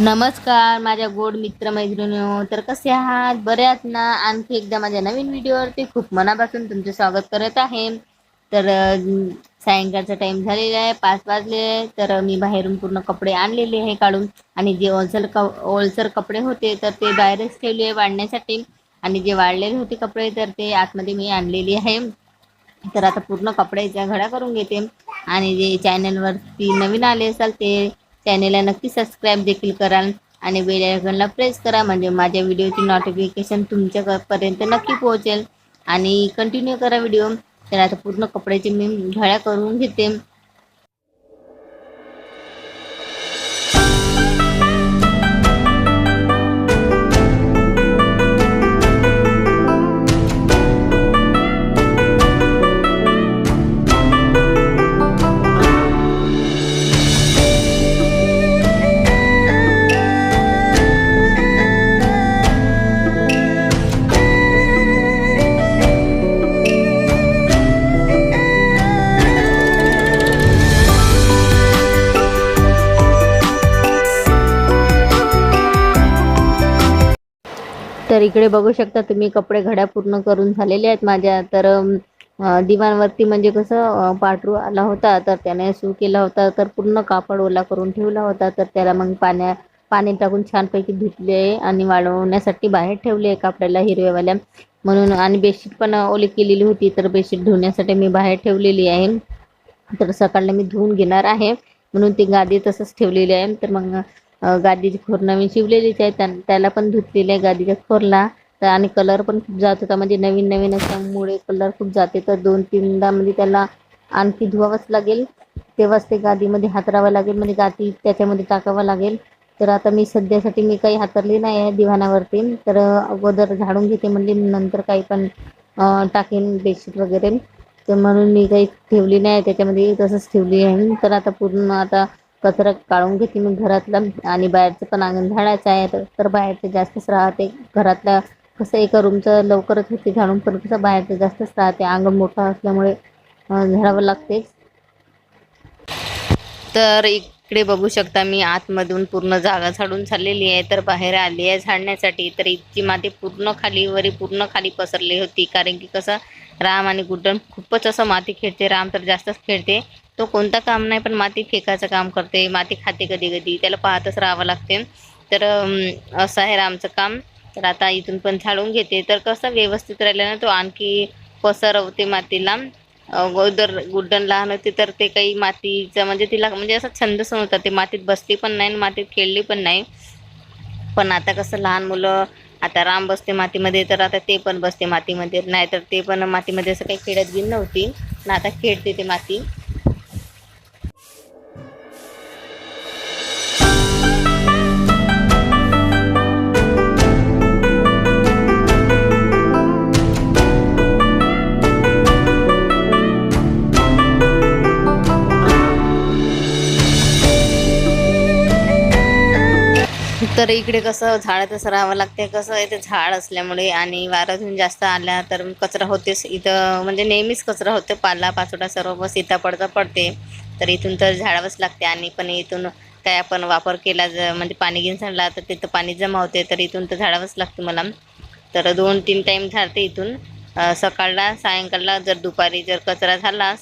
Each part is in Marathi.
नमस्कार माझ्या गोड मित्र मैत्रिणी तर कसे आहात? बरे आहात ना? आणखी एकदा माझ्या नवीन व्हिडिओवरती खूप मनापासून तुमचे स्वागत करत आहे. तर सायंकाळचा टाइम झालेला आहे पाच वाजले आहे. तर मी बाहेरून पूर्ण कपडे आणलेले आहे काढून. आणि जे ओलसर क ओलसर कपडे होते तर ते बाहेरच ठेवले आहे वाढण्यासाठी. आणि जे वाढलेले होते कपडे तर ते आतमध्ये मी आणलेली आहे. तर आता पूर्ण कपड्याच्या घड्या करून घेते. आणि जे चॅनलवरती नवीन आले असाल ते चॅनेलला नक्की सबस्क्राईब देखील कराल आणि बेल आयकॉनला प्रेस करा म्हणजे माझ्या व्हिडिओची नोटिफिकेशन तुमच्यापर्यंत नक्की पोहोचेल. आणि कंटिन्यू करा व्हिडिओ तर आता पूर्ण कपड्याची मी घड्या करून घेते. तर इकडे बघू शकता तुम्ही कपडे घड्या पूर्ण करून झालेले आहेत माझ्या. तर दिवाणवरती म्हणजे कसं पाठरू आला होता तर त्याने सू केला होता तर पूर्ण कापड ओला करून ठेवला होता तर त्याला मग पाण्या पाणी टाकून छानपैकी धुतले आणि वाळवण्यासाठी बाहेर ठेवले कापडाला हिरव्यावाल्या. म्हणून आणि बेडशीट पण ओली केलेली होती तर बेडशीट धुण्यासाठी मी बाहेर ठेवलेली आहे. तर सकाळला मी धुवून घेणार आहे. म्हणून ती गादी तसंच ठेवलेली आहे. तर मग गादीची खोर नवीन शिवलेलीच आहे. त्याला पण धुतलेली आहे गादीच्या खोरला. तर आणि कलर पण खूप जात होता. म्हणजे नवीन नवीन असल्यामुळे कलर खूप जाते. तर दोन तीनदा म्हणजे त्याला आणखी धुवावंच लागेल. तेव्हाच ते गादीमध्ये हातरावं लागेल. म्हणजे गादी त्याच्यामध्ये टाकावं लागेल. तर आता मी सध्यासाठी मी काही हातरली नाही आहे दिवाणावरती. तर अगोदर झाडून घेते म्हणजे नंतर काही पण टाकेन बेडशीट वगैरे. तर म्हणून मी काही ठेवली नाही. त्याच्यामध्ये तसंच ठेवली आहे. तर आता पूर्ण आता कचरा काढून घेते मी घरातला आणि बाहेरचं पण अंगण झाडायचं आहे. तर- बाहेरचं जास्तच राहते. घरातल्या कसं एका रूमचं लवकरच होते झाडून पण कसं बाहेरचं जास्तच राहते. अंगण मोठं असल्यामुळे झाडावं लागते तर इकडे बघू शकता मी आतमधून पूर्ण जागा झाडून झालेली आहे. तर बाहेर आली आहे झाडण्यासाठी. तर इतकी माती पूर्ण खाली वरी पूर्ण खाली पसरली होती. कारण की कसं राम आणि गुड्डन खूपच असं माती खेळते. राम तर जास्तच खेळते. तो कोणता काम नाही पण माती फेकायचं काम करते माती खाते कधी कधी त्याला पाहतच राहावं लागते. तर असं आहे रामचं काम. तर आता इथून पण झाडून घेते. तर कसं व्यवस्थित राहिलं ना तो आणखी पसरवते मातीला. अगोदर गुड्डन लहान होते तर ते काही मातीचं म्हणजे तिला म्हणजे असा छंदच नव्हता ते मातीत बसली पण नाही आणि मातीत खेळली पण नाही. पण आता कसं लहान मुलं आता राम बसते मातीमध्ये तर आता ते पण बसते मातीमध्ये. नाही तर ते पण मातीमध्ये असं काही खेळत बी नव्हती. ना आता खेळते ते माती. तर इकडे कसं झाडातच राहावं लागते कसं आहे ते झाड असल्यामुळे आणि वाऱ्यातून जास्त आल्या तर कचरा होतेच इथं म्हणजे नेहमीच कचरा होतो पाला पाचोटा सर्व बस इथं पडता पडते. तर इथून तर झाडावंच लागते आणि पण इथून काय आपण वापर केला ज म्हणजे पाणी घेऊन सांडला तर तिथं पाणी जमा होते तर इथून तर झाडावंच लागते मला. तर दोन तीन टाईम झाडते इथून. सकाळला सायंकाळला जर दुपारी जर कचरा झाला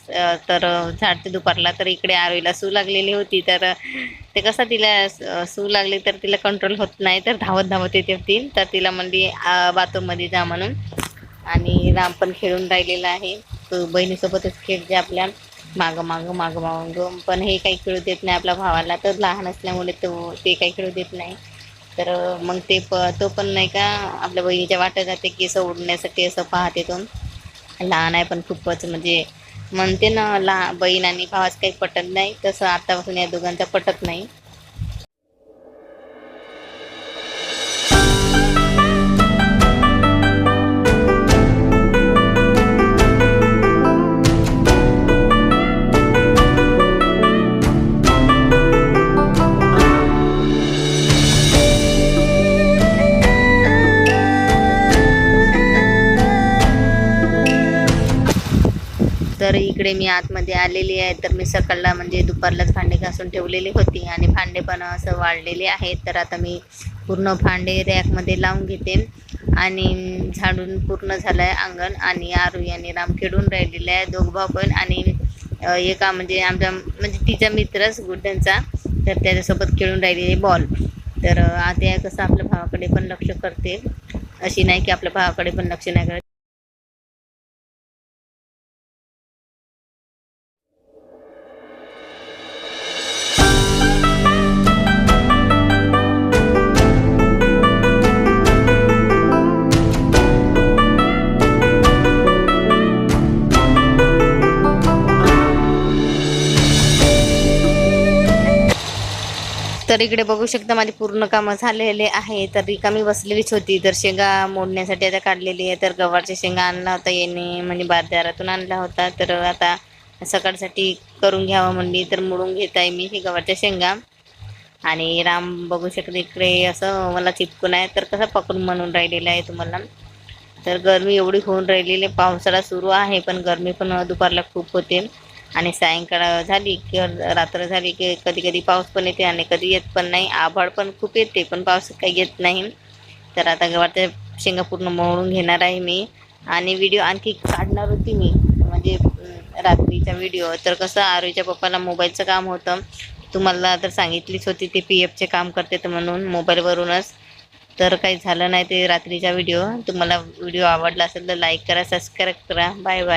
तर झाडते दुपारला तर इकडे आरोईला सू लागलेली होती. तर ते कसं तिला सू लागली तर तिला कंट्रोल होत नाही तर धावत धावत येते होती. तर तिला म्हणली बाथरूममध्ये जा म्हणून. आणि राम पण खेळून राहिलेला आहे. तो बहिणीसोबतच खेळते आपल्या. मागं मागं मागं मागं. पण हे काही खेळू देत नाही आपल्या भावाला. तर लहान असल्यामुळे तो ते काही खेळू देत नाही. तर मग ते प तो पण नाही का आपल्या बहिणीच्या वाटत जाते केस ओढण्यासाठी असं पाहते तो. लहान आहे पण खूपच म्हणजे म्हणते ना लहा बहीण आणि भावाच काही पटत नाही. तसं आतापासून या दोघांचा पटत नाही. इकडे मी आतमध्ये आलेली आहे तर मी सकाळला म्हणजे दुपारलाच भांडे घासून ठेवलेली होती आणि भांडे पण असं वाढलेले आहेत. तर आता मी पूर्ण भांडे रॅकमध्ये लावून घेते आणि झाडून पूर्ण झालं आहे अंगण आणि आरू आणि राम खेळून राहिलेले आहे दोघ भाऊ पण. आणि एका म्हणजे आमच्या म्हणजे तिचा मित्रच गुड्डनचा तर त्याच्यासोबत खेळून राहिलेले बॉल तर आता कसं आपल्या भावाकडे पण लक्ष करते. अशी नाही की आपल्या भावाकडे पण लक्ष नाही करत. तर इकडे बघू शकता माझी पूर्ण कामं झालेले आहे. तर रिकामी बसलेलीच होती. तर शेंगा मोडण्यासाठी आता काढलेली आहे. तर गव्हाच्या शेंगा आणला होता येणे म्हणजे बाजारातून आणला होता. तर आता सकाळसाठी करून घ्यावं म्हणली. तर मोडून घेत आहे मी हे गवारच्या शेंगा. आणि राम बघू शकते इकडे असं मला चिपकून आहे. तर कसं पकडून म्हणून राहिलेलं आहे तुम्हाला. तर गरमी एवढी होऊन राहिलेली आहे. पावसाळा सुरू आहे पण गरमी पण दुपारला खूप होते. आणि सायंकाळ झाली की रात्र झाली की कधी कधी पाऊस पण येते आणि कधी येत पण नाही. आभाळ पण खूप येते पण पाऊस काही येत नाही. तर आता गव्हाच्या शेंगा पूर्ण मोडून घेणार आहे मी. आणि व्हिडिओ आणखी काढणार होती मी. म्हणजे रात्रीचा व्हिडिओ. तर कसं आरवीच्या पप्पाला मोबाईलचं काम होतं. तुम्हाला तर सांगितलीच होती ते पी एफचे काम करते तर म्हणून मोबाईलवरूनच. तर काही झालं नाही ते रात्रीचा व्हिडिओ. तुम्हाला व्हिडिओ आवडला असेल तर लाईक करा सबस्क्राईब करा. Bye bye.